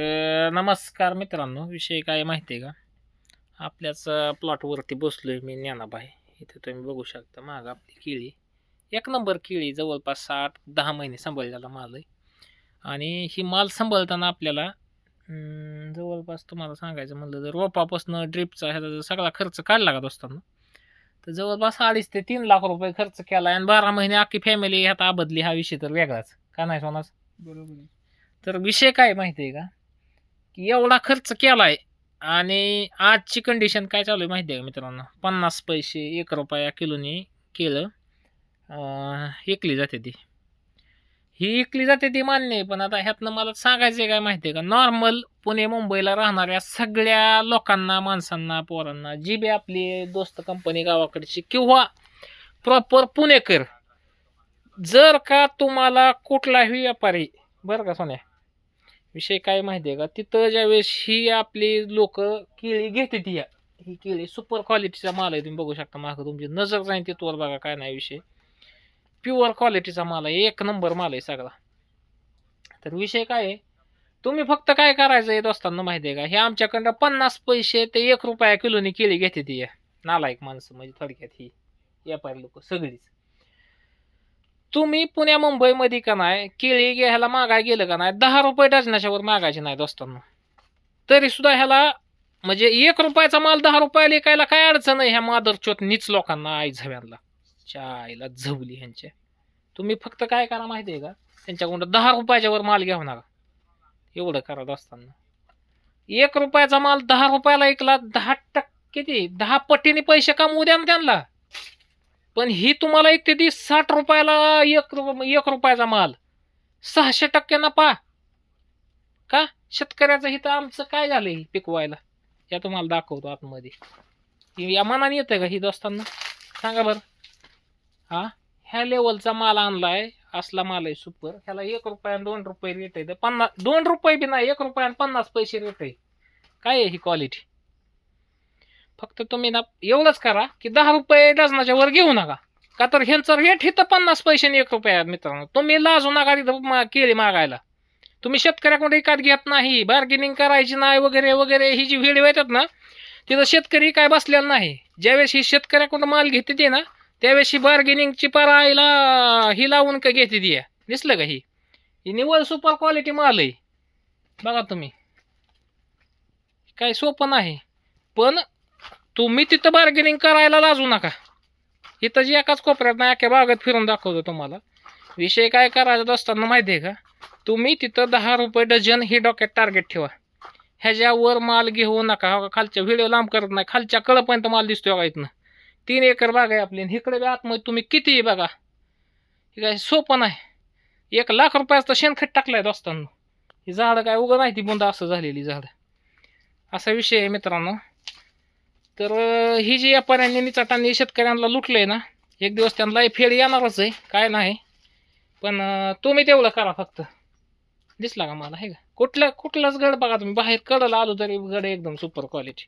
नमस्कार मित्रांनो विषय काय माहिती आहे का? आपल्याच प्लॉटवरती बसलोय मी ज्ञानाबाई. इथे तुम्ही बघू शकता माग आपली केळी. एक नंबर केळी जवळपास साठ दहा महिने सांभाळलेला माल आहे. आणि ही माल सांभाळताना आपल्याला जवळपास तुम्हाला सांगायचं म्हणलं तर रोपापासून ड्रिपचा ह्याचा जर सगळा खर्च काढला का असताना तर जवळपास अडीच ते तीन लाख रुपये खर्च केला आणि बारा महिने अख्खी फॅमिली ह्यात आबदली हा विषय तर वेगळाच. का नाही सोनाच बरोबर आहे. तर विषय काय माहिती आहे का? की एवढा खर्च केलाय आणि आजची कंडिशन काय चालू आहे माहिती आहे का मित्रांनो? पन्नास पैसे एक रुपया किलोनी केलं ऐकली एकली जाते ती. ही एकली जाते ती मान्य आहे पण आता ह्यातनं मला सांगायचं आहे काय माहिती आहे का? नॉर्मल पुणे मुंबईला राहणाऱ्या सगळ्या लोकांना माणसांना पोरांना जी बी आपली दोस्त कंपनी गावाकडची किंवा प्रॉपर पुणेकर जर का तुम्हाला कुठलाही व्यापारी बरं का सोन्या? विषय काय माहिती आहे का? तिथं ज्यावेळेस ही आपली लोक केळी घेते ती या ही केळी सुपर क्वालिटीचा माल आहे तुम्ही बघू शकता मागं तुमची. नजर जाईन तिथवर बघा काय नाही विषय. प्युअर क्वालिटीचा माल आहे एक नंबर माल आहे सगळा. तर विषय काय आहे? तुम्ही फक्त काय करायचं आहे असताना माहिती आहे का? हे आमच्याकडं पन्नास पैसे ते एक रुपया किलोनी केळी घेते ती या नालायक माणसं म्हणजे थोडक्यात ही. व्यापारी लोक सगळीच. तुम्ही पुण्या मुंबईमध्ये का नाही केळी ह्याला मागाय गेलं का नाही दहा रुपये डझनाच्यावर मागायचे नाही दोस्तांना तरी सुद्धा ह्याला म्हणजे एक रुपयाचा माल दहा रुपयाला ऐकायला काय अडचण आहे ह्या मादरचोत नीच लोकांना आई झव्यांना? चायला झवली ह्यांच्या तुम्ही फक्त काय करा माहिती आहे का? त्यांच्याकडून दहा रुपयाच्या वर माल घ्यावा नका. एवढं करत असताना. एक रुपयाचा माल दहा रुपयाला ऐकला दहा टक्के किती दहा पटीने पैसे कमवू द्या ना त्यांना. पण ही तुम्हाला एक ते ती साठ रुपयाला एक एक रुपयाचा माल. सहाशे टक्के नफा का? शेतकऱ्याचं हित आमचं काय झालंय पिकवायला? या तुम्हाला दाखवतो आतमध्ये. या मनाने येतं का ही दोस्तांना? सांगा बरं. हा? ह्या लेवलचा माल आणलाय असला माल आहे सुपर ह्याला एक रुपया दोन रुपये रेट आहे. तर पन्नास दोन रुपये बी नाही एक रुपया पन्नास पैसे रेट आहे. काय आहे ही क्वालिटी फक्त तुम्ही ना एवढंच करा की दहा रुपये डझनाच्या वर घेऊ नका. का तर ह्यांचं रेट इथं पन्नास पैशाने एक रुपया मित्रांनो. तुम्ही लाजू नका तिथं मा- केळी मागायला. तुम्ही शेतकऱ्याकडे विकत घेत नाही. बार्गेनिंग करायची नाही वगैरे वगैरे. ही जी व्हिडिओ येतात ना तिथं शेतकरी काय बसलेला नाही. ज्यावेळेस ही शेतकऱ्याकडून माल घेते ती ना त्यावेळेस ही बार्गेनिंगची परायला ही लावून का घेते ती. दिसलं का ही? ही निवळ सुपर क्वालिटी माल आहे. बघा तुम्ही. काय सोपं नाही. पण तुम्ही तिथं बार्गेनिंग करायला लाजू नका. इथं जी एकाच कोपऱ्यात नाही एका बागेत फिरून दाखवतो तुम्हाला. विषय काय करायचा असताना माहिती आहे का? तुम्ही तिथं दहा रुपये डझन ही डॉकेट टार्गेट ठेवा. ह्याच्यावर माल घेऊ नका. खालच्या व्हिडिओ लांब करत नाही. खालच्या कळपर्यंत माल दिसतोय का इथनं. तीन एकर बाग आहे आपली. इकडे बी आतमध्ये तुम्ही किती बघा. हे काय सोपं नाही. एक लाख रुपयाचं शेणखत शेणखत आहे दोस्तांना ही झाडं काय उगं नाही ती बुंदा असं झालेली झाडं. असा विषय आहे मित्रांनो. तर ही जी व्यापाऱ्यांनी निचाटांनी शेतकऱ्यांना लुटलं आहे ना एक दिवस त्यांना फेड येणारच आहे काय नाही. पण तुम्ही तेवढं करा फक्त. दिसला का मला? हे का? कुठलं कुठलाच गड बघा तुम्ही. बाहेर कडला आलो तरी गड एकदम सुपर क्वालिटी